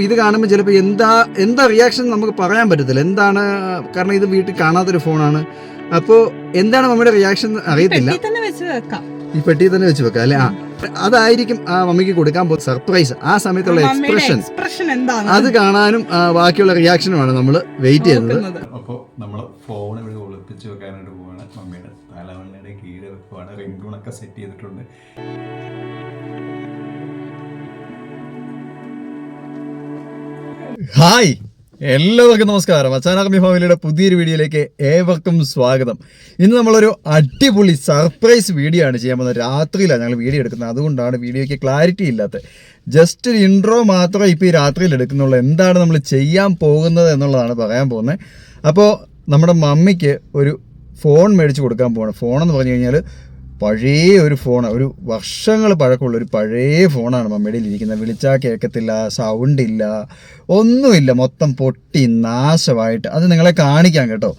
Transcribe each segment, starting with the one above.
ഇത് കാണുമ്പോൾ ചിലപ്പോൾ എന്താ എന്താ റിയാക്ഷൻ നമുക്ക് പറയാൻ പറ്റത്തില്ല. എന്താണ് കാരണം ഇത് വീട്ടിൽ കാണാത്തൊരു ഫോണാണ്. അപ്പോൾ എന്താണ് മമ്മിയുടെ റിയാക്ഷൻ അറിയത്തില്ല. പെട്ടി തന്നെ വെച്ച് ഈ പെട്ടി തന്നെ വെച്ച് വെക്കാം അല്ലെ? ആ. അതായിരിക്കും ആ മമ്മിക്ക് കൊടുക്കാൻ പോകുന്ന സർപ്രൈസ് ആ സമയത്തുള്ള എക്സ്പ്രഷൻ എക്സ്പ്രഷൻ എന്താണ്? അത് കാണാനും ബാക്കിയുള്ള ബാക്കിയുള്ള റിയാക്ഷനുമാണ് നമ്മൾ വെയിറ്റ് ചെയ്യുന്നത്. അപ്പോൾ നമ്മൾ ഫോൺ ഇവിടെ ഒളിപ്പിച്ച് വെക്കാനായിട്ട് പോവാണ്. മമ്മിയുടെ തലവണ്ണയുടെ കീഴ് വെക്കുവാണ്. റിംഗൂണൊക്കെ സെറ്റ് ചെയ്തിട്ടുണ്ട്. ഹായ്. എല്ലാവർക്കും നമസ്കാരം. അച്ചാനാർമി ഫാമിലിയുടെ പുതിയൊരു വീഡിയോയിലേക്ക് ഏവർക്കും സ്വാഗതം. ഇന്ന് നമ്മളൊരു അടിപൊളി സർപ്രൈസ് വീഡിയോ ആണ് ചെയ്യാൻ പോകുന്നത്. രാത്രിയിലാണ് ഞങ്ങൾ വീഡിയോ എടുക്കുന്നത്. അതുകൊണ്ടാണ് വീഡിയോയ്ക്ക് ക്ലാരിറ്റി ഇല്ലാത്തത്. ജസ്റ്റ് ഒരു ഇൻട്രോ മാത്രമേ ഇപ്പോൾ ഈ രാത്രിയിൽ എടുക്കുന്നുള്ളൂ. എന്താണ് നമ്മൾ ചെയ്യാൻ പോകുന്നത് എന്നുള്ളതാണ് പറയാൻ പോകുന്നത്. അപ്പോൾ നമ്മുടെ മമ്മിക്ക് ഒരു ഫോൺ മേടിച്ച് കൊടുക്കാൻ പോകണം ഫോൺ എന്ന് പറഞ്ഞു കഴിഞ്ഞാൽ പഴയ ഒരു ഫോൺ ഒരു വർഷങ്ങൾ പഴക്കമുള്ള ഒരു പഴയ ഫോണാണ് മമ്മിയുടെ ഇരിക്കുന്നത് വിളിച്ചാൽ കേൾക്കത്തില്ല സൗണ്ട് ഇല്ല ഒന്നുമില്ല. മൊത്തം പൊട്ടി നാശമായിട്ട്. അത് നിങ്ങളെ കാണിക്കാം കേട്ടോ.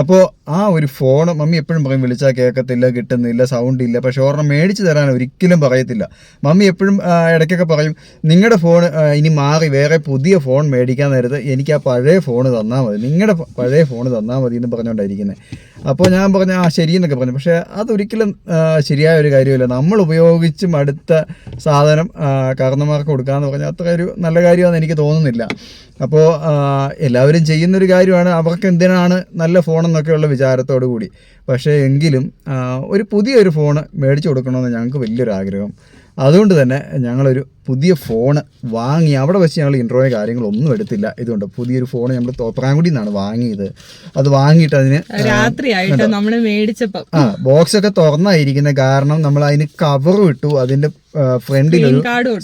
അപ്പോൾ ആ ഒരു ഫോൺ മമ്മി എപ്പോഴും പറയും വിളിച്ചാൽ കേൾക്കത്തില്ല കിട്ടുന്നില്ല സൗണ്ട് ഇല്ല. പക്ഷേ ഒരെണ്ണം മേടിച്ച് തരാൻ ഒരിക്കലും പറയത്തില്ല. മമ്മി എപ്പോഴും ഇടയ്ക്കൊക്കെ പറയും നിങ്ങളുടെ ഫോൺ ഇനി മാറി വേറെ പുതിയ ഫോൺ മേടിക്കാൻ നേരത്ത് എനിക്ക് ആ പഴയ ഫോൺ തന്നാൽ മതി. നിങ്ങളുടെ പഴയ ഫോൺ തന്നാൽ മതി എന്ന് പറഞ്ഞുകൊണ്ടായിരിക്കുന്നത് അപ്പോൾ ഞാൻ പറഞ്ഞു ആ ശരി എന്നൊക്കെ പറഞ്ഞു. പക്ഷേ അതൊരിക്കലും ശരിയായ ഒരു കാര്യമില്ല. നമ്മൾ ഉപയോഗിച്ചും അടുത്ത സാധനം കാരണന്മാർക്ക് കൊടുക്കാന്ന് പറഞ്ഞാൽ അത്ര ഒരു നല്ല കാര്യമാണെന്ന് എനിക്ക് തോന്നുന്നില്ല. അപ്പോൾ എല്ലാവരും ചെയ്യുന്നൊരു കാര്യമാണ്. അവർക്ക് എന്തിനാണ് നല്ല ഫോണെന്നൊക്കെയുള്ള വിചാരത്തോടു കൂടി. പക്ഷേ എങ്കിലും ഒരു പുതിയൊരു ഫോൺ മേടിച്ചു കൊടുക്കണമെന്ന് ഞങ്ങൾക്ക് വലിയൊരു ആഗ്രഹം. അതുകൊണ്ട് തന്നെ ഞങ്ങളൊരു പുതിയ ഫോണ് വാങ്ങി അവിടെ വെച്ച് ഞങ്ങൾ ഇൻട്രോയോ കാര്യങ്ങളൊന്നും എടുത്തില്ല. ഇതുകൊണ്ട് പുതിയൊരു ഫോൺ നമ്മൾ തോപ്രാങ്കുടി നിന്നാണ് വാങ്ങിയത്. അത് വാങ്ങിയിട്ട് അതിന് രാത്രിയായിട്ട് നമ്മൾ മേടിച്ചപ്പോ. ആ ബോക്സ് ഒക്കെ തുറന്നായിരിക്കുന്നത് കാരണം നമ്മൾ അതിന് കവറും ഇട്ടു. അതിന്റെ ഫ്രണ്ടിൽ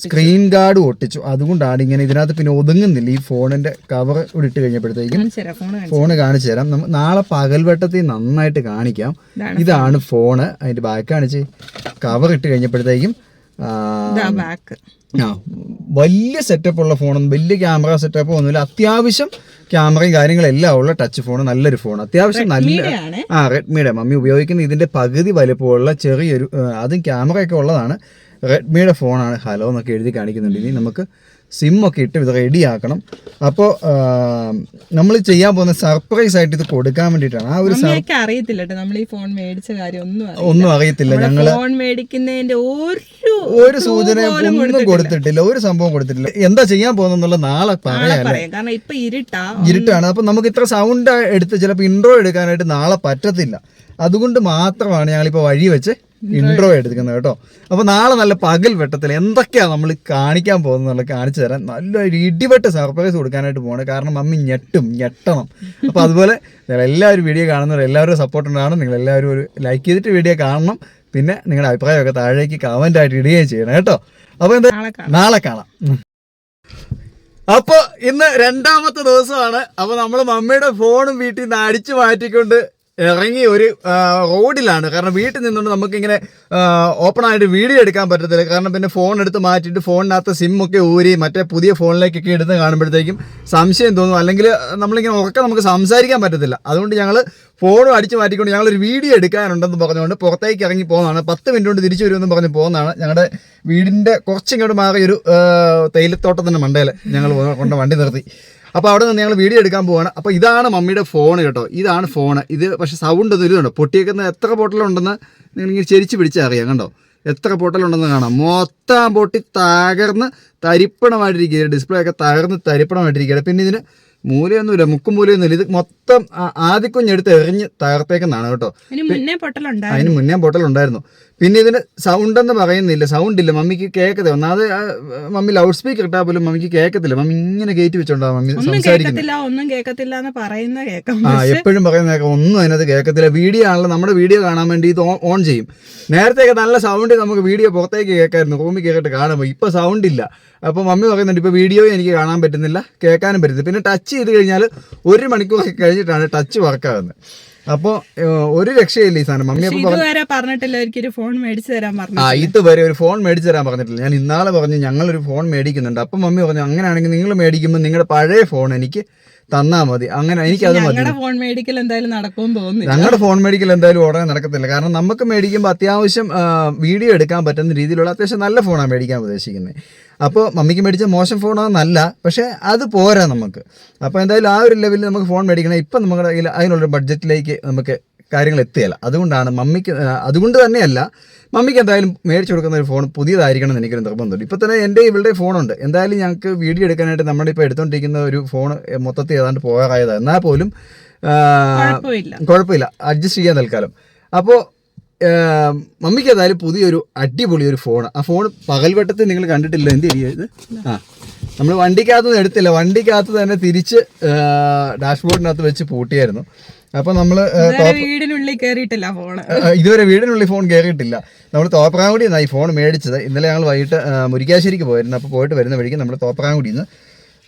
സ്ക്രീൻ ഗാർഡ് ഒട്ടിച്ചു. അതുകൊണ്ടാണ് ഇങ്ങനെ ഇതിനകത്ത് പിന്നെ ഒതുങ്ങുന്നില്ല. ഈ ഫോണിന്റെ കവർ ഇവിടെ ഇട്ട് കഴിഞ്ഞപ്പോഴത്തേക്കും ഫോൺ കാണിച്ചു ഫോണ് കാണിച്ചു തരാം. നാളെ പകൽവട്ടത്തിൽ നന്നായിട്ട് കാണിക്കാം. ഇതാണ് ഇതാണ് ഫോണ്. അതിന്റെ ബാക്ക് കാണിച്ച് കവർ ഇട്ട് കഴിഞ്ഞപ്പോഴത്തേക്കും ആ, വലിയ സെറ്റപ്പ് ഉള്ള ഫോണൊന്നും വലിയ ക്യാമറ സെറ്റപ്പ് ഒന്നുമില്ല. അത്യാവശ്യം ക്യാമറയും കാര്യങ്ങളെല്ലാം ഉള്ള ടച്ച് ഫോൺ നല്ലൊരു ഫോൺ അത്യാവശ്യം നല്ല ആ റെഡ്മിയുടെ മമ്മി ഉപയോഗിക്കുന്ന ഇതിന്റെ പകുതി വലുപ്പമുള്ള ചെറിയൊരു അതും ക്യാമറയൊക്കെ ഉള്ളതാണ്. റെഡ്മിയുടെ ഫോണാണ് ഹലോ എന്നൊക്കെ എഴുതി കാണിക്കുന്നുണ്ട്. ഇനി നമുക്ക് സിം ഒക്കെ ഇട്ട് ഇത് റെഡിയാക്കണം. അപ്പോൾ നമ്മൾ ചെയ്യാൻ പോകുന്ന സർപ്രൈസ് ആയിട്ട് ഇത് കൊടുക്കാൻ വേണ്ടിയിട്ടാണ്. ആ ഒരു അറിയത്തില്ല നമ്മൾ ഈ ഫോൺ മേടിച്ച കാര്യം ഒന്നും ഒന്നും അറിയത്തില്ല. ഞങ്ങൾ ഫോൺ മേടിക്കുന്നതിന്റെ ഒരു ഒരു സൂചന ഒന്നും കൊടുത്തിട്ടില്ല. ഒരു സംഭവം കൊടുത്തിട്ടില്ല. എന്താ ചെയ്യാൻ പോകുന്നുള്ള നാളെ പറയാം. ഇരുട്ടാണ്. അപ്പം നമുക്ക് ഇത്ര സൗണ്ട് എടുത്ത് ചിലപ്പോൾ ഇൻട്രോ എടുക്കാനായിട്ട് നാളെ പറ്റത്തില്ല. അതുകൊണ്ട് മാത്രമാണ് ഞങ്ങളിപ്പോൾ വഴി വെച്ച്. ഇൻട്രോ എടുക്കുന്നത് കേട്ടോ. അപ്പോൾ നാളെ നല്ല പകൽ വെട്ടത്തിൽ എന്തൊക്കെയാ നമ്മൾ കാണിക്കാൻ പോകുന്നത് കാണിച്ചു തരാൻ നല്ല ഇടിവെട്ട് സർപ്രൈസ് കൊടുക്കാനായിട്ട് പോകണം കാരണം മമ്മി ഞെട്ടും ഞെട്ടണം. അപ്പോൾ അതുപോലെ എല്ലാവരും വീഡിയോ കാണുന്നവർ എല്ലാവരും സപ്പോർട്ട് ഉണ്ടാകണം നിങ്ങൾ എല്ലാവരും ഒരു ലൈക്ക് ചെയ്തിട്ട് വീഡിയോ കാണണം. പിന്നെ നിങ്ങളുടെ അഭിപ്രായമൊക്കെ താഴേക്ക് കമന്റ് ആയിട്ട് ഇടുകയും ചെയ്യണം കേട്ടോ. അപ്പോൾ എന്താ നാളെ കാണാം. അപ്പൊ ഇന്ന് രണ്ടാമത്തെ ദിവസമാണ്. അപ്പൊ നമ്മൾ മമ്മിയുടെ ഫോണും വീട്ടിൽ നിന്ന് അടിച്ചു മാറ്റിക്കൊണ്ട് ഇറങ്ങി ഒരു റോഡിലാണ്. കാരണം വീട്ടിൽ നിന്നുകൊണ്ട് നമുക്കിങ്ങനെ ഓപ്പൺ ആയിട്ട് വീഡിയോ എടുക്കാൻ പറ്റത്തില്ല. കാരണം പിന്നെ ഫോൺ എടുത്ത് മാറ്റിയിട്ട് ഫോണിനകത്ത് സിമ്മൊക്കെ ഊരി മറ്റേ പുതിയ ഫോണിലേക്കൊക്കെ എടുത്ത് കാണുമ്പോഴത്തേക്കും സംശയം തോന്നും. അല്ലെങ്കിൽ നമ്മളിങ്ങനെ ഉറക്കം നമുക്ക് സംസാരിക്കാൻ പറ്റത്തില്ല. അതുകൊണ്ട് ഞങ്ങൾ ഫോണും അടിച്ചു മാറ്റിക്കൊണ്ട് ഞങ്ങളൊരു വീഡിയോ എടുക്കാനുണ്ടെന്ന് പറഞ്ഞുകൊണ്ട് പുറത്തേക്ക് ഇറങ്ങി പോകുന്നതാണ്. പത്ത് മിനിറ്റ് കൊണ്ട് തിരിച്ചു വരുമെന്ന് പറഞ്ഞ് പോകുന്നതാണ്. ഞങ്ങളുടെ വീടിന്റെ കുറച്ചിങ്ങോട്ട് മാറിയൊരു തേയിലത്തോട്ടത്തിന്റെ മണ്ടയിൽ ഞങ്ങൾ കൊണ്ട് വണ്ടി നിർത്തി. അപ്പോൾ അവിടെ നിന്ന് ഞങ്ങൾ വീഡിയോ എടുക്കാൻ പോവാണ്. അപ്പോൾ ഇതാണ് മമ്മിയുടെ ഫോൺ കേട്ടോ. ഇതാണ് ഫോൺ ഇത് പക്ഷേ സൗണ്ട് ഒന്നും ഇതുണ്ട്. പൊട്ടിയേക്കുന്ന എത്ര പൊട്ടലുണ്ടെന്ന് നിങ്ങളിങ്ങനെ ചെരിച്ച് പിടിച്ചാൽ അറിയാം കണ്ടോ? എത്ര പൊട്ടലുണ്ടെന്ന് കാണാം. മൊത്തം പൊട്ടി തകർന്ന് തരിപ്പണമായിട്ടിരിക്കുക ഡിസ്പ്ലേ ഒക്കെ തകർന്ന് തരിപ്പണമായിട്ടിരിക്കുകയാണ്. പിന്നെ ഇതിന് മൂലയൊന്നുമില്ല മുക്കും മൂലയൊന്നുമില്ല. ഇത് മൊത്തം ആദ്യക്കുഞ്ഞെടുത്ത് എറിഞ്ഞ് തകർത്തേക്കുന്നതാണ് കേട്ടോ. അതിന് മുന്നേ പൊട്ടലുണ്ടായിരുന്നു പിന്നെ ഇതിന് സൗണ്ട് എന്ന് പറയുന്നില്ല സൗണ്ട് ഇല്ല. മമ്മിക്ക് കേൾക്കത്തില്ല. ഒന്നാമത് മമ്മി ലൗഡ് സ്പീക്കർ ഇട്ടാൽ പോലും മമ്മിക്ക് കേൾക്കത്തില്ല. മമ്മി ഇങ്ങനെ കയറ്റി വെച്ചോണ്ടാവും മമ്മി ഒന്നും കേൾക്കത്തില്ല ഒന്നും കേൾക്കത്തില്ല എന്ന് പറയുന്ന കേൾക്കാം. ആ എപ്പോഴും പറയുന്നതൊക്കെ ഒന്നും അതിനകത്ത് കേൾക്കത്തില്ല. വീഡിയോ ആണല്ലോ. നമ്മുടെ വീഡിയോ കാണാൻ വേണ്ടി ഇത് ഓൺ ചെയ്യും. നേരത്തെയൊക്കെ നല്ല സൗണ്ട് നമുക്ക് വീഡിയോ പുറത്തേക്ക് കേൾക്കായിരുന്നു. റൂമിൽ കയറിയിട്ട് കാണുമ്പോൾ ഇപ്പോൾ സൗണ്ട് ഇല്ല. അപ്പോൾ മമ്മി പറയുന്നുണ്ട് ഇപ്പോൾ വീഡിയോ എനിക്ക് കാണാൻ പറ്റുന്നില്ല. കേൾക്കാനും പറ്റുന്നില്ല പിന്നെ ടച്ച് ചെയ്ത് കഴിഞ്ഞാൽ ഒരു മണിക്കൂറൊക്കെ കഴിഞ്ഞിട്ടാണ് ടച്ച് വർക്കാകുന്നത് അപ്പോൾ ഒരു രക്ഷയില്ല ഈ സാധനം. മമ്മി ഇതുവരെ പറഞ്ഞിട്ടില്ല ഒരു ഫോൺ മേടിച്ചു തരാൻ പറഞ്ഞു ആ ഇതുവരെ ഒരു ഫോൺ മേടിച്ചു തരാൻ പറഞ്ഞിട്ടില്ല. ഞാൻ ഇന്നാളെ പറഞ്ഞു ഞങ്ങളൊരു ഫോൺ മേടിക്കുന്നുണ്ട്. അപ്പം മമ്മി പറഞ്ഞു അങ്ങനെയാണെങ്കിൽ നിങ്ങൾ മേടിക്കുമ്പോൾ നിങ്ങളുടെ പഴയ ഫോൺ എനിക്ക് തന്നാൽ മതി. അങ്ങനെ എനിക്ക് അത് മതി. ഞങ്ങളുടെ ഫോൺ മേടിക്കൽ എന്തായാലും നടക്കുമെന്ന് തോന്നുന്നു ഞങ്ങളുടെ ഫോൺ മേടിക്കൽ എന്തായാലും ഉടനെ നടക്കത്തില്ല. കാരണം നമുക്ക് മേടിക്കുമ്പോൾ അത്യാവശ്യം വീഡിയോ എടുക്കാൻ പറ്റുന്ന രീതിയിലുള്ള അത്യാവശ്യം നല്ല ഫോണാണ് മേടിക്കാൻ ഉദ്ദേശിക്കുന്നത് അപ്പോൾ മമ്മിക്ക് മേടിച്ച മോശം ഫോണാന്നല്ല പക്ഷേ അത് പോരാ നമുക്ക്. അപ്പോൾ എന്തായാലും ആ ഒരു ലെവലിൽ നമുക്ക് ഫോൺ മേടിക്കണം ഇപ്പം നമ്മുടെ കയ്യിൽ അതിനുള്ളൊരു ബഡ്ജറ്റിലേക്ക് നമുക്ക് കാര്യങ്ങൾ എത്തുകയില്ല അതുകൊണ്ടാണ് മമ്മിക്ക് അതുകൊണ്ട് തന്നെയല്ല മമ്മിക്ക് എന്തായാലും മേടിച്ചു കൊടുക്കുന്ന ഒരു ഫോൺ പുതിയതായിരിക്കണം എന്ന് എനിക്കൊരു നിർബന്ധമുണ്ട്. ഇപ്പോൾ തന്നെ എന്റെ ഇവളുടെ ഫോണുണ്ട്. എന്തായാലും ഞങ്ങൾക്ക് വീഡിയോ എടുക്കാനായിട്ട് നമ്മുടെ ഇപ്പോൾ എടുത്തുകൊണ്ടിരിക്കുന്ന ഒരു ഫോൺ മൊത്തത്തിൽ ഏതാണ്ട് പോകാറായതാണ് എന്നാൽ പോലും കുഴപ്പമില്ല. കുഴപ്പമില്ല. അഡ്ജസ്റ്റ് ചെയ്യാൻ തൽക്കാലം. അപ്പോൾ മമ്മിക്ക് ഏതായാലും പുതിയൊരു അടിപൊളി ഒരു ഫോൺ ആ ഫോൺ പകൽവട്ടത്തിൽ നിങ്ങൾ കണ്ടിട്ടില്ല. എന്ത് ചെയ്യത് ആ നമ്മൾ വണ്ടിക്കകത്ത് നിന്ന് എടുത്തില്ല. വണ്ടിക്കകത്ത് തന്നെ തിരിച്ച് ഡാഷ്ബോർഡിനകത്ത് വെച്ച് പൂട്ടിയായിരുന്നു. അപ്പോൾ നമ്മൾ ഇതുവരെ വീടിനുള്ളിൽ കയറിയിട്ടില്ല ഫോണ് ഇതുവരെ വീടിനുള്ളിൽ ഫോൺ കയറിയിട്ടില്ല നമ്മൾ തോപ്രാങ്കുടി നിന്നാണ് ഈ ഫോൺ മേടിച്ചത്. ഇന്നലെ ഞങ്ങൾ വൈകിട്ട് മുരിക്കാശ്ശേരിക്ക് പോയിരുന്നു. അപ്പോൾ പോയിട്ട് വരുന്ന വഴിക്ക് നമ്മൾ തോപ്രാങ്കുടിയിൽ നിന്ന്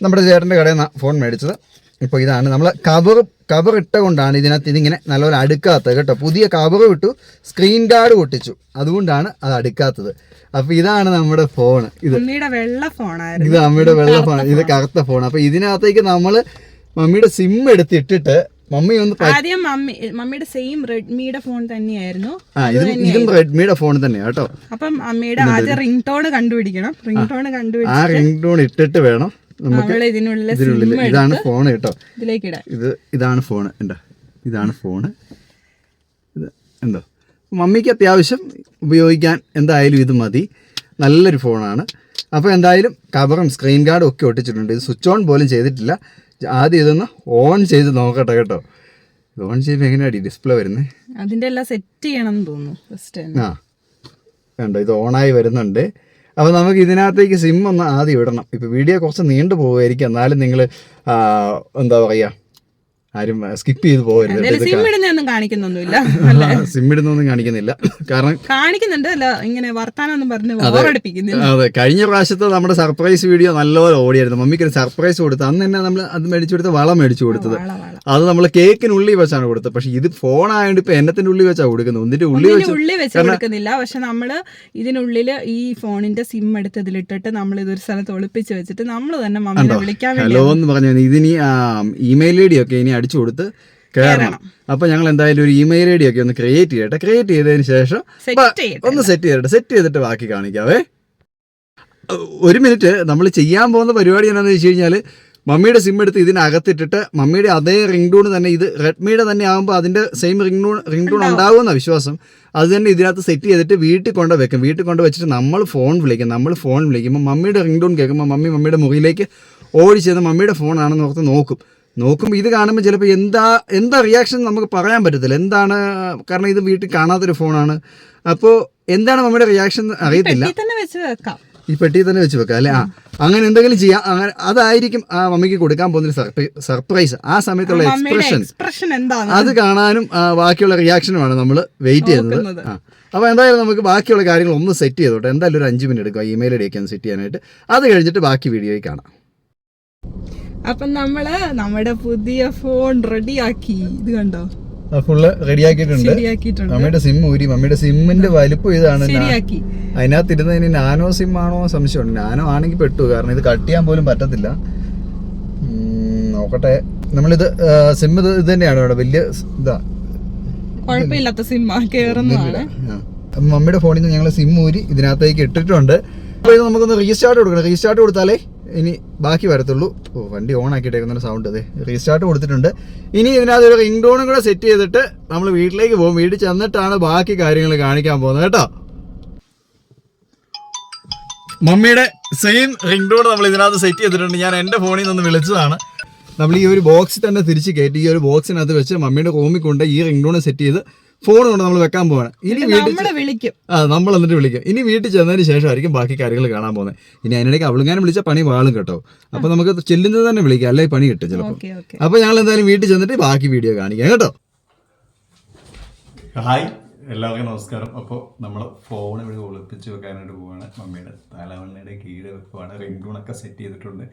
നമ്മുടെ ചേട്ടന്റെ കടയിൽ നിന്നാണ് ഫോൺ മേടിച്ചത്. ഇപ്പോൾ ഇതാണ്. നമ്മൾ കവർ കവർ ഇട്ട കൊണ്ടാണ് ഇതിനകത്ത് ഇതിങ്ങനെ നല്ലപോലെ അടുക്കാത്തത് കേട്ടോ. പുതിയ കവർ വിട്ടു സ്ക്രീൻ ഗാർഡ് പൊട്ടിച്ചു. അതുകൊണ്ടാണ് അത് അടുക്കാത്തത്. അപ്പൊ ഇതാണ് നമ്മുടെ ഫോൺ ഇത് വെള്ള ഫോണായിരുന്നു ഇത് അമ്മയുടെ വെള്ള ഫോൺ ഇത് കറുത്ത ഫോൺ അപ്പൊ ഇതിനകത്തേക്ക് നമ്മൾ മമ്മിയുടെ സിം എടുത്തിട്ടിട്ട് മമ്മി ഒന്ന് ആദ്യം മമ്മി മമ്മിയുടെ സെയിം റെഡ്മിയുടെ ഫോൺ തന്നെയായിരുന്നു. ഇതും റെഡ്മിയുടെ ഫോൺ തന്നെയാണ് കേട്ടോ. അപ്പം അമ്മയുടെ ആദ്യം റിംഗ് ടോൺ കണ്ടുപിടിക്കണം. റിംഗ് ടോൺ ആ റിംഗ് ടോൺ ഇട്ടിട്ട് വേണം നമുക്ക് ഇതിനുള്ളിൽ ഇതാണ് ഫോൺ കേട്ടോ. ഇതിലേക്ക് ഇടാൻ ഇത് ഇതാണ് ഫോൺ എന്താ ഇതാണ് ഫോണ് ഇത് എന്തോ? മമ്മിക്ക് അത്യാവശ്യം ഉപയോഗിക്കാൻ എന്തായാലും ഇത് മതി. നല്ലൊരു ഫോണാണ് അപ്പോൾ എന്തായാലും കവറും സ്ക്രീൻ ഗാർഡും ഒക്കെ ഒട്ടിച്ചിട്ടുണ്ട്. ഇത് സ്വിച്ച് ഓൺ പോലും ചെയ്തിട്ടില്ല. ആദ്യം ഇതൊന്ന് ഓൺ ചെയ്ത് നോക്കട്ടെ കേട്ടോ. ഓൺ ചെയ്യുമ്പോൾ എങ്ങനെയാണ് ഡിസ്പ്ലേ വരുന്നത് അതിന്റെ എല്ലാം സെറ്റ് ചെയ്യണം എന്ന് തോന്നുന്നു ഫസ്റ്റ് ആ കണ്ടോ ഇത് ഓണായി വരുന്നുണ്ട്. അപ്പോൾ നമുക്ക് ഇതിനകത്തേക്ക് സിം ഒന്ന് ആദ്യം ഇടണം. ഇപ്പോൾ വീഡിയോ കുറച്ച് നീണ്ടു പോകുമായിരിക്കും എന്നാലും നിങ്ങൾ എന്താ പറയുക ആരും സ്കിപ്പ് ചെയ്ത് പോകരുത്. സിം ഇടുന്നൊന്നും കാണിക്കുന്നൊന്നുമില്ല സിം ഇടുന്നൊന്നും കാണിക്കുന്നില്ല. കാരണം കാണിക്കുന്നുണ്ട് അല്ല ഇങ്ങനെ വർത്താനം പറഞ്ഞ് ഓവറടിപ്പിക്കുന്നില്ല അതെ കഴിഞ്ഞ പ്രാവശ്യത്തെ നമ്മുടെ സർപ്രൈസ് വീഡിയോ നല്ലപോലെ ഓടിയായിരുന്നു. മമ്മിക്ക് ഒരു സർപ്രൈസ് കൊടുത്ത് അന്ന് തന്നെ നമ്മൾ അത് മേടിച്ചു കൊടുത്ത് വളം മേടിച്ചു കൊടുത്തത്. അത് നമ്മൾ കേക്കിനുള്ളിൽ വെച്ചാണ് കൊടുത്തത്. പക്ഷെ ഇത് ഫോൺ ആയതുകൊണ്ട് ഇപ്പൊ എന്നത്തിന്റെ ഉള്ളിൽ വെച്ചാ കൊടുക്കുന്നത്. ഒന്നിന്റെ ഉള്ളിൽ വെച്ച് ഉള്ളിൽ വെച്ച് കൊടുക്കുന്നില്ല. പക്ഷെ നമ്മൾ ഇതിനുള്ളിൽ ഈ ഫോണിന്റെ സിം എടുത്ത് ഇതിലിട്ടിട്ട് നമ്മൾ ഇതൊരു സ്ഥലത്ത് ഒളിപ്പിച്ച് വെച്ചിട്ട് നമ്മൾ തന്നെ മമ്മിനെ വിളിക്കാൻ ഹലോ എന്ന് പറഞ്ഞു ഇതിനി ഇമെയിൽ ഐ ഡി ഒക്കെ ഇനി അടിച്ചു കൊടുത്ത് കയറണം അപ്പൊ ഞങ്ങൾ എന്തായാലും ഒരു ഇമെയിൽ ഐ ഡി ഒക്കെ ഒന്ന് ക്രിയേറ്റ് ചെയ്യട്ടെ. ക്രിയേറ്റ് ചെയ്തതിന് ശേഷം ഒന്ന് സെറ്റ് ചെയ്തിട്ട് സെറ്റ് ചെയ്തിട്ട് ബാക്കി കാണിക്കാവേ. ഒരു മിനിറ്റ് നമ്മൾ ചെയ്യാൻ പോകുന്ന പരിപാടി എന്താണെന്ന് വെച്ച് കഴിഞ്ഞാൽ മമ്മിയുടെ സിം എടുത്ത് ഇതിനകത്തിട്ടിട്ട് മമ്മിയുടെ അതേ റിംഗ് ടൂൺ തന്നെ ഇത് റെഡ്മിയുടെ തന്നെ ആകുമ്പോൾ അതിന്റെ same ring tune ring tune ഉണ്ടാകുമെന്ന വിശ്വാസം. അത് തന്നെ ഇതിനകത്ത് സെറ്റ് ചെയ്തിട്ട് വീട്ടിൽ കൊണ്ട് വെക്കും. വീട്ടിൽ കൊണ്ട് വെച്ചിട്ട് നമ്മൾ ഫോൺ വിളിക്കും. നമ്മൾ ഫോൺ വിളിക്കുമ്പോൾ മമ്മിയുടെ റിംഗ് ടൂൺ കേൾക്കുമ്പോൾ മമ്മി മമ്മിയുടെ മുറിയിലേക്ക് ഓടി ചെന്ന് മമ്മിയുടെ ഫോണാണെന്ന് ഓർത്ത് നോക്കും. നോക്കുമ്പോൾ ഇത് കാണുമ്പോൾ ചിലപ്പോൾ എന്താ എന്താ റിയാക്ഷൻ നമുക്ക് പറയാൻ പറ്റത്തില്ല. എന്താണ് കാരണം ഇത് വീട്ടിൽ കാണാത്തൊരു ഫോണാണ്. അപ്പോൾ എന്താണ് നമ്മുടെ റിയാക്ഷൻ അറിയത്തില്ല. ഈ പെട്ടി തന്നെ വെച്ച് വെക്കാം അല്ലേ? ആ അങ്ങനെ എന്തെങ്കിലും ചെയ്യാം. അങ്ങനെ അതായിരിക്കും ആ മമ്മിക്ക് കൊടുക്കാൻ പോകുന്ന സർപ്രൈസ് ആ സമയത്തുള്ള എക്സ്പ്രഷൻ അത് കാണാനും ബാക്കിയുള്ള റിയാക്ഷനുമാണ് നമ്മൾ വെയിറ്റ് ചെയ്യുന്നത്. ആ. അപ്പോൾ എന്തായാലും നമുക്ക് ബാക്കിയുള്ള കാര്യങ്ങൾ ഒന്ന് സെറ്റ് ചെയ്തോട്ടെ. എന്തായാലും ഒരു അഞ്ച് മിനിറ്റ് എടുക്കുക ഇമെയിൽ ഐ ഡി ഒക്കെ ഒന്ന് സെറ്റ് ചെയ്യാനായിട്ട്. അത് കഴിഞ്ഞിട്ട് ബാക്കി വീഡിയോയിൽ കാണാം. അപ്പം നമ്മൾ നമ്മുടെ പുതിയ ഫോൺ റെഡിയാക്കി ഇത് കണ്ടോ? ഫുള്ള് റെഡിയാക്കിയിട്ടുണ്ട് അമ്മയുടെ മമ്മിയുടെ സിം ഊരി. മമ്മിയുടെ സിമ്മിന്റെ വലിപ്പം ഇതാണ് അതിനകത്തിരുന്ന് ഇനി അതിനകത്ത് ഇരുന്നതിന് നാനോ സിം ആണോ സംശയമുണ്ട്. നാനോ ആണെങ്കിൽ പെട്ടു. കാരണം ഇത് കട്ട് ചെയ്യാൻ പോലും പറ്റത്തില്ല. നോക്കട്ടെ. നമ്മളിത് സിം ഇത് ഇത് തന്നെയാണ് ഇവിടെ വലിയ ഇതാ. കുഴപ്പമില്ലാത്ത സിം കേറുന്നതാണ്. മമ്മിയുടെ ഫോണിൽ നിന്ന് ഞങ്ങൾ സിം ഊരി ഇതിനകത്തേക്ക് ഇട്ടിട്ടുണ്ട്. നമുക്കൊന്ന് റീസ്റ്റാർട്ട് കൊടുക്കണം. റീസ്റ്റാർട്ട് കൊടുത്താലേ ഇനി ബാക്കി വരത്തുള്ളൂ. ഓ വണ്ടി ഓൺ ആക്കിയിട്ടേക്കുന്ന സൗണ്ട് അതെ റീസ്റ്റാർട്ട് കൊടുത്തിട്ടുണ്ട്. ഇനി ഇതിനകത്ത് ഒരു റിംഗ് ടോണും കൂടെ സെറ്റ് ചെയ്തിട്ട് നമ്മൾ വീട്ടിലേക്ക് പോകും. വീട്ടിൽ ചെന്നിട്ടാണ് ബാക്കി കാര്യങ്ങൾ കാണിക്കാൻ പോകുന്നത് കേട്ടോ. മമ്മിയുടെ സെയിം റിംഗ് ടോൺ നമ്മൾ ഇതിനകത്ത് സെറ്റ് ചെയ്തിട്ടുണ്ട്. ഞാൻ എന്റെ ഫോണിൽ നിന്ന് വിളിച്ചതാണ്. നമ്മൾ ഈ ഒരു ബോക്സ് തന്നെ തിരിച്ച് കയറ്റി ഈ ഒരു ബോക്സിനകത്ത് വെച്ച് മമ്മിയുടെ റൂമിൽ കൊണ്ട് ഈ റിംഗ് ടോൺ സെറ്റ് ചെയ്ത് ഫോൺ കൊണ്ട് നമ്മൾ വെക്കാൻ പോവാണ്. ഇനി വീട്ടിൽ നമ്മളെ വിളിക്കും. ആ നമ്മൾ എന്നിട്ട് വിളിക്കും. ഇനി വീട്ടിൽ ചെന്നതിന് ശേഷമായിരിക്കും ബാക്കി കാര്യങ്ങൾ കാണാൻ പോകുന്നത് ഇനി അതിനിടയ്ക്ക് അവളുങ്ങാനും വിളിച്ച പണി വാളും കേട്ടോ. അപ്പൊ നമുക്ക് ചെല്ലുന്നത് തന്നെ വിളിക്കാം. അല്ലെ പണി കിട്ടും ചിലപ്പോൾ ഓക്കെ ഓക്കെ. അപ്പൊ ഞങ്ങൾ എന്തായാലും വീട്ടിൽ ചെന്നിട്ട് ബാക്കി വീഡിയോ കാണിക്കാം കേട്ടോ. ഹായ് എല്ലാവർക്കും നമസ്കാരം. അപ്പോൾ നമ്മൾ ഫോൺ ഇവിടെ ഒളിപ്പിച്ച് വെക്കാനായിട്ട് പോവാണ്. മമ്മിയുടെ തലവണ്ണയുടെ കീഴ് വെക്കുവാണ്. റിംഗ് ടൂണൊക്കെ സെറ്റ് ചെയ്തിട്ടുണ്ട്.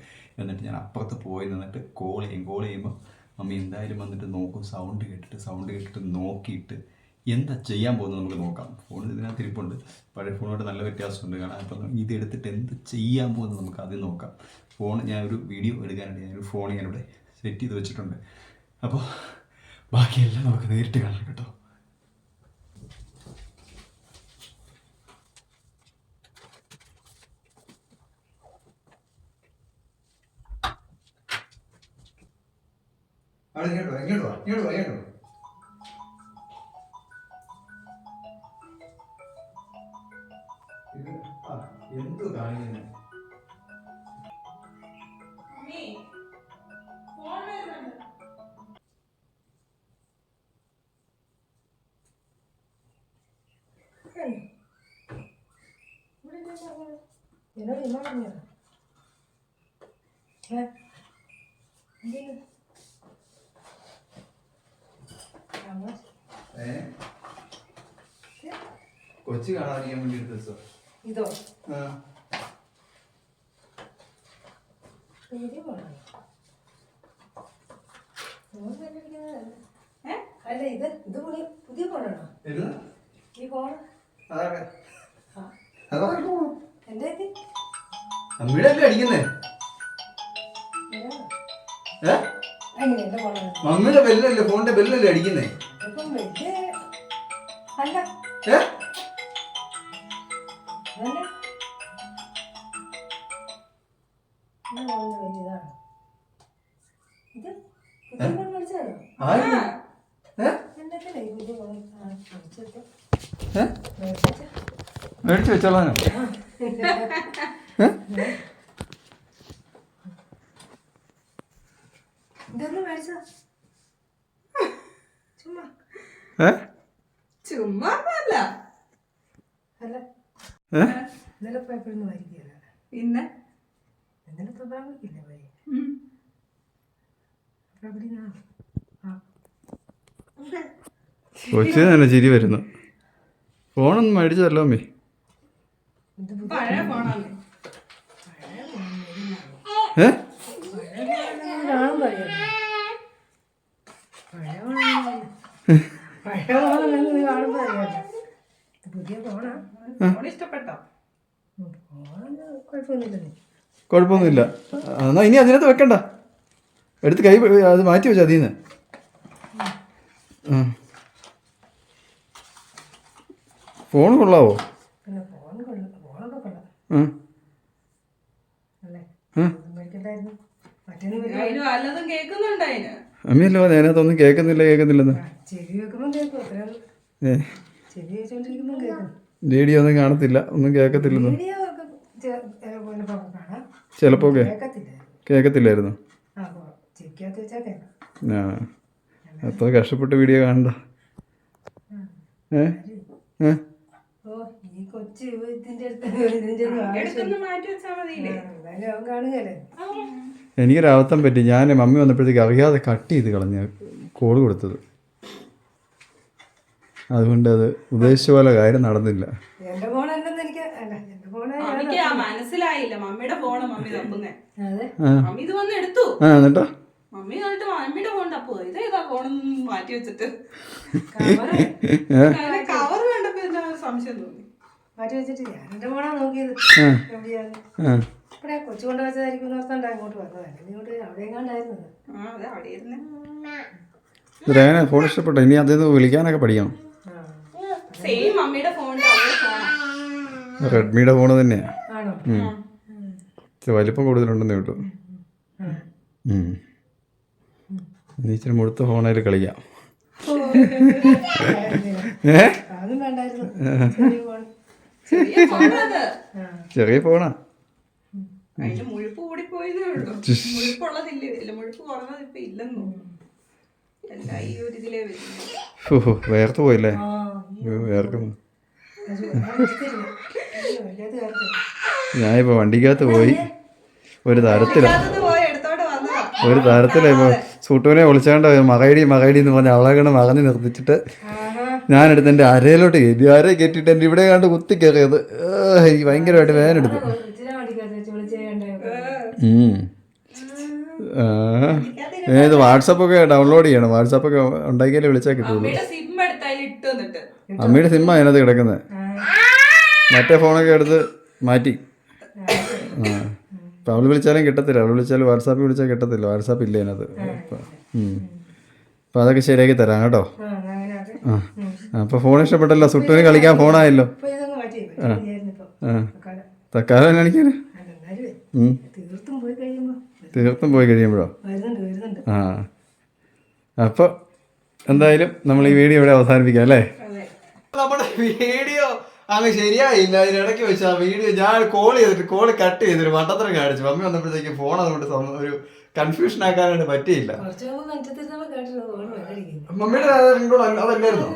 എന്നിട്ട് ഞാൻ അപ്പുറത്ത് പോയി നിന്നിട്ട് കോൾ ചെയ്യും. കോൾ ചെയ്യുമ്പോൾ മമ്മി എന്തായാലും വന്നിട്ട് നോക്കും സൗണ്ട് കേട്ടിട്ട് സൗണ്ട് കേട്ടിട്ട് നോക്കിയിട്ട് എന്താ ചെയ്യാൻ പോകുന്നത് നമുക്ക് നോക്കാം. ഫോൺ ഇതിനകത്ത് ഇരിപ്പുണ്ട്. പഴയ ഫോണോട് നല്ല വ്യത്യാസമുണ്ട്. കാരണം അപ്പം ഇത് എടുത്തിട്ട് എന്ത് ചെയ്യാൻ പോകുന്നത് നമുക്ക് ആദ്യം നോക്കാം. ഫോൺ ഞാൻ ഒരു വീഡിയോ എടുക്കാനായിട്ട് ഞാനൊരു ഫോൺ ഞാനിവിടെ സെറ്റ് ചെയ്ത് വെച്ചിട്ടുണ്ട്. അപ്പോൾ ബാക്കിയെല്ലാം നമുക്ക് നേരിട്ട് കാണാം കേട്ടോ. അവിടെ ഇങ്ങോട്ട് വാ ഇങ്ങോട്ട് വാ ഇങ്ങോട്ട് വാ ഇങ്ങോട്ട് വാ. എന്തു കാണിക്കുന്നു? എന്നോട് ഇമ്മ പറഞ്ഞോ ഏ എന്തിന് അമ്മ ഏ? കൊച്ചു കാണാതിരിക്കാൻ വേണ്ടി എടുത്തോ ഇതോ. അല്ല ഇത് ഇത് പുതിയ ഫോണാണോ ഈ ഫോൺ അമ്മയുടെ അല്ലേ അടിക്കുന്നേ? ഏ? മമ്മിയുടെ ബെല്ലല്ലേ ഫോണിന്റെ ബെല്ലല്ലേ അടിക്കുന്നേ? മേടിച്ചു വെച്ചോളാനോ? അല്ല ഏ അതല്ല ഞാൻ ഫോണിന് വലിയതാണ് ഇത് പുതിയ ഫോൺ മേടിച്ചതാണോ ആര്? ഏ? എന്റെ ഈ പുതിയ ഫോൺ ആ മേടിച്ചത് ഏ? മേടിച്ച മേടിച്ച് വെച്ചോളാനോ ഇതൊന്ന് മേടിച്ചോ ചുമ്മാ ഏ ചുമ്മാ അല്ല അല്ല ഏ? ഇന്നലെ പോയപ്പോഴൊന്നും വരികയല്ല പിന്നെ ഇന്നലെ പ്രഭാവിക്കില്ല വഴി ഉം. അപ്പൊ അവിടെ നിന്നാ. ആ. കൊച്ചു തന്നെ ചിരി വരുന്നു. ഫോണൊന്നും മേടിച്ചതല്ലോ അമ്മേ. ഏ. പഴയ ഫോണാണ്. പഴയ ഫോണാണെന്ന് നീ കാണുമ്പോ അറിയാലോ. ഇത് പുതിയ ഫോണാ ഫോൺ ഇഷ്ടപ്പെട്ടോ? ഉം, ഫോണിന് കുഴപ്പമൊന്നുമില്ല എന്നാ ഇനി അതിനകത്ത് വെക്കണ്ട. എടുത്ത് കൈ അത് മാറ്റി വെച്ചാൽ അതിൽ നിന്ന് ഫോൺ കൊള്ളാവോ? അമ്മയല്ലോ അതിനകത്തൊന്നും കേൾക്കുന്നില്ല കേൾക്കുന്നില്ലെന്ന്. ചെവി വെക്കുമ്പോൾ കേൾക്കും ഏ. റേഡിയോ ഒന്നും കാണത്തില്ല ഒന്നും കേൾക്കത്തില്ലെന്ന് വീഡിയോ ഏ, കേൾക്കത്തില്ല കേൾക്കത്തില്ലായിരുന്നു ആ അത്ര കഷ്ടപ്പെട്ട് വീഡിയോ കാണണ്ട. ഏ? ഏ? കൊച്ചു എനിക്കൊരു അബദ്ധം പറ്റി. ഞാൻ മമ്മി വന്നപ്പോഴത്തേക്ക് അറിയാതെ കട്ട് ചെയ്ത് കളഞ്ഞ കോൾ കൊടുത്തത്. അതുകൊണ്ട് അത് ഉദ്ദേശിച്ച പോലെ കാര്യം നടന്നില്ല. എന്റെ ഫോൺ എനിക്ക് അല്ല എന്റെ ഫോൺ മമ്മിക്ക് ആ മനസ്സിലായില്ല. മമ്മിയുടെ ഫോണ് മമ്മി തപ്പുന്നേ. അതെ. മമ്മി ഇത് വന്ന് എടുത്തു. ആ എന്നിട്ടോ? മമ്മി എന്നിട്ട് മമ്മിയുടെ ഫോൺ തപ്പുക ഇതേതാ ഫോണൊന്നും മാറ്റി വെച്ചിട്ട്? കവർ കണ്ടപ്പോ എന്താ സംശയം തോന്നി? മാറ്റി വെച്ചിട്ട് ഞാൻ എന്റെ ഫോണാണ് നോക്കിയത്. ഇവിടെ കൊച്ചു കൊണ്ട് വെച്ചതായിരിക്കും എന്ന് അങ്ങോട്ട് വന്നത്. ഇങ്ങോട്ട് അവിടെ എങ്ങാണ്ടായിരുന്നത്. ആ അതെ അവിടെ ഇരുന്ന്. രേന ഫോൺ ഇഷ്ടപ്പെട്ടോ? ഇനി അദ്ദേഹം വിളിക്കാനൊക്കെ പഠിക്കണം. സെയിം മമ്മിയുടെ ഫോണിന്റെ അവരുടെ ഫോണാ റെഡ്മിയുടെ ഫോൺ തന്നെയാ. ആണോ? ഇച്ചിരി വലിപ്പം കൂടുതലുണ്ടെന്നേ. ഇനി ഇച്ചിരി മുഴുത്ത ഫോണായിട്ട് കളിക്കാം. ഏ? അതും വേണ്ടായിരുന്നു. ചെറിയ ഫോൺ ചെറിയ ഫോണത് ആ. ചെറിയ ഫോണാ അതിന്റെ മുഴുപ്പ് കൂടി പോയതേ ഉള്ളൂ മുഴുപ്പുള്ളതില്ല? ഇല്ല മുഴുപ്പ് കുറഞ്ഞത് ഇപ്പൊ ഇല്ലെന്ന് തോന്നുന്നു. എല്ലാം ഈ ഒരു ഇതിലേ വരുന്നു. ഓഹോ വേർത്ത് പോയില്ലേ? ആ. ഞാനിപ്പോൾ വണ്ടിക്കകത്ത് പോയി ഒരു തരത്തില. പോയി എടുത്തോണ്ട് വന്നതാ ഒരു തരത്തില ഇപ്പോൾ സൂട്ടുവിനെ വിളിച്ചാണ്ട് മകൈടി മകൈടി എന്ന് പറഞ്ഞ അവളെ കണ്ട് മകഞ്ഞ് നിർത്തിച്ചിട്ട് ഞാനെടുത്ത് എന്റെ അരയിലോട്ട് കയറ്റി അരയെ കയറ്റിയിട്ട് എന്റെ ഇവിടെ കണ്ട് കുത്തി കയറിയത്. എനിക്ക് ഭയങ്കരമായിട്ട്. ഏ, ഇത് വാട്സപ്പൊക്കെ ഡൗൺലോഡ് ചെയ്യണം. വാട്സപ്പൊക്കെ ഉണ്ടാക്കിയാലേ വിളിച്ചാൽ കിട്ടുള്ളൂ. അമ്മയുടെ സിമ്മ അതിനകത്ത് കിടക്കുന്നത് മറ്റേ ഫോണൊക്കെ എടുത്ത് മാറ്റി. ആ. അവൾ വിളിച്ചാലും കിട്ടത്തില്ല. അവൾ വിളിച്ചാൽ വാട്സാപ്പിൽ വിളിച്ചാൽ കിട്ടത്തില്ല. വാട്സാപ്പ് ഇല്ല അതിനകത്ത്? അപ്പം അതൊക്കെ ശരിയാക്കി തരാം കേട്ടോ. ആ അപ്പോൾ ഫോൺ ഇഷ്ടപ്പെട്ടല്ലോ? സുട്ടുവിന് കളിക്കാൻ ഫോണായല്ലോ. ആ. ആ. തക്കാലം. കാണിക്കാൻ തീർത്തും പോയി കഴിയുമ്പോ. തീർത്തും പോയി കഴിയുമ്പോഴോ? ആ. അപ്പോൾ എന്തായാലും നമ്മൾ ഈ വീഡിയോ ഇവിടെ അവസാനിപ്പിക്കാം അല്ലേ? നമ്മുടെ വീഡിയോ അങ്ങ് ശരിയായില്ല. അതിനിടയ്ക്ക് വെച്ച് ആ വീഡിയോ ഞാൻ കോൾ ചെയ്തിട്ട് കോൾ കട്ട് ചെയ്തൊരു മട്ടത്തരം കാണിച്ചു. മമ്മി വന്നപ്പോഴത്തേക്ക് ഫോൺ അതുകൊണ്ട് ഒരു കൺഫ്യൂഷൻ ആക്കാനായിട്ട് പറ്റിയില്ല. മമ്മിയുടെ അതല്ലായിരുന്നു?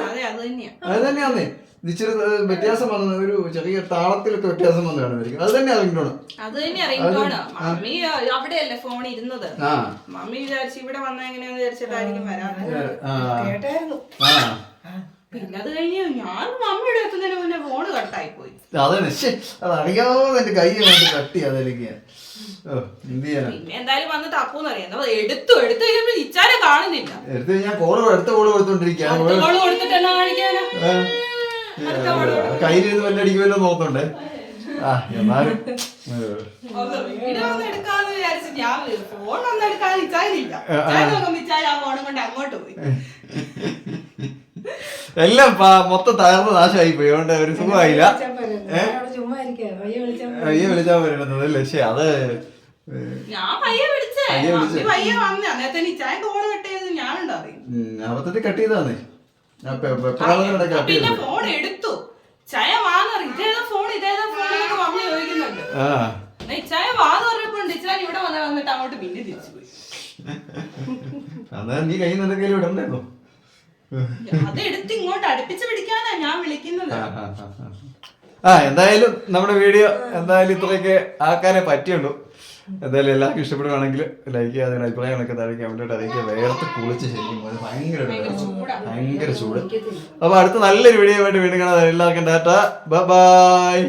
അതെ അത് തന്നെയാ. അത് തന്നെയാന്നേ ഇച്ചിരി വ്യത്യാസം വന്നത് ഒരു ചെറിയ താളത്തിലൊക്കെ വ്യത്യാസം വന്നു കാണുമായിരിക്കും. അത് തന്നെ ടോൺ അത് തന്നെ റിംഗോണ് മമ്മി അവിടെയല്ലേ ഫോൺ ഇരുന്നത്? ആ. മമ്മി വിചാരിച്ചു ഇവിടെ വന്ന എങ്ങനെയാന്ന് വിചാരിച്ചിട്ടായിരിക്കും വരാൻ കേട്ടായിരുന്നു. ആ. പിന്നെ അത് കഴിഞ്ഞ് ഞാൻ മമ്മിയുടെ എത്തുന്നതിന് മുന്നേ ഫോണ് കട്ടായി പോയി അതാണ് ശ്ശെ, അത് എന്റെ കൈ കൊണ്ട് തട്ടി അതിലേക്ക്. പിന്നെ എന്തായാലും വന്ന് തപ്പൂന്നറിയാം. എന്നാ എടുത്തു എടുത്തു കഴിഞ്ഞപ്പോ ഇച്ചാരെ കാണുന്നില്ല. എടുത്ത് ഞാൻ കോൾ അടുത്ത കോൾ കൊടുത്തോണ്ടിരിക്കുകയാണ് അടുത്ത കോൾ കൊടുത്തിട്ട് എന്നാ കാണിക്കാനാ? കയ്യിലിരുന്ന് വല്ല അടിക്കുമല്ലോ നോക്കണ്ടേ? ആ എന്നാലും ഞാൻ ഫോൺ ഒന്നും എടുക്കാതെ ഇച്ചാരില്ല. ഫോണും കൊണ്ട് അങ്ങോട്ട് പോയി. എല്ലാം മൊത്തം തകർന്ന് നാശമായി പോയി അതുകൊണ്ട് ഒരു സുഖമായില്ല. വയ്യ വിളിച്ചാൽ വരുന്നത് പക്ഷേ അത് പയ്യെ പയ്യെ പയ്യെ അബദ്ധത്തിൽ കട്ട് ചെയ്താന്നേ ഫോൺ എടുത്തു. ചായ വാന്നറി ഇതേതാ ഫോൺ ഇതേതാ ഫോൺ എന്നൊക്കെ മമ്മി ചോദിക്കുന്നുണ്ട്. ആ. എന്നാ ഇച്ചായ വാന്ന് പറഞ്ഞപ്പോ ഇച്ചാൻ ഇവിടെ വന്ന് വന്നിട്ട് അങ്ങോട്ട് പിന്നെ തിരിച്ചു പോയി അന്നേരം നീ കയ്യിൽ നിന്ന് എന്തെങ്കിലും ഇടണ്ടായിരുന്നു അത് എടുത്ത് ഇങ്ങോട്ട് അടുപ്പിച്ച് പിടിക്കാനാ ഞാൻ വിളിക്കുന്നത്. ആ, എന്തായാലും നമ്മുടെ വീഡിയോ എന്തായാലും ഇത്രയൊക്കെ ആക്കാനേ പറ്റിയുള്ളൂ. എന്തായാലും എല്ലാവർക്കും ഇഷ്ടപ്പെടുവാണെങ്കിൽ ലൈക്ക് ചെയ്യാതെ അഭിപ്രായങ്ങളൊക്കെ താഴെ കമന്റായിട്ട് അറിയിക്കുക വേർത്ത് കുളിച്ച് ശരിക്കും ഭയങ്കര ഭയങ്കര ചൂട്. അപ്പൊ അടുത്ത നല്ലൊരു വീഡിയോ ആയിട്ട് വീണ്ടും കാണാം. എല്ലാവർക്കും ടാറ്റ. ബൈ.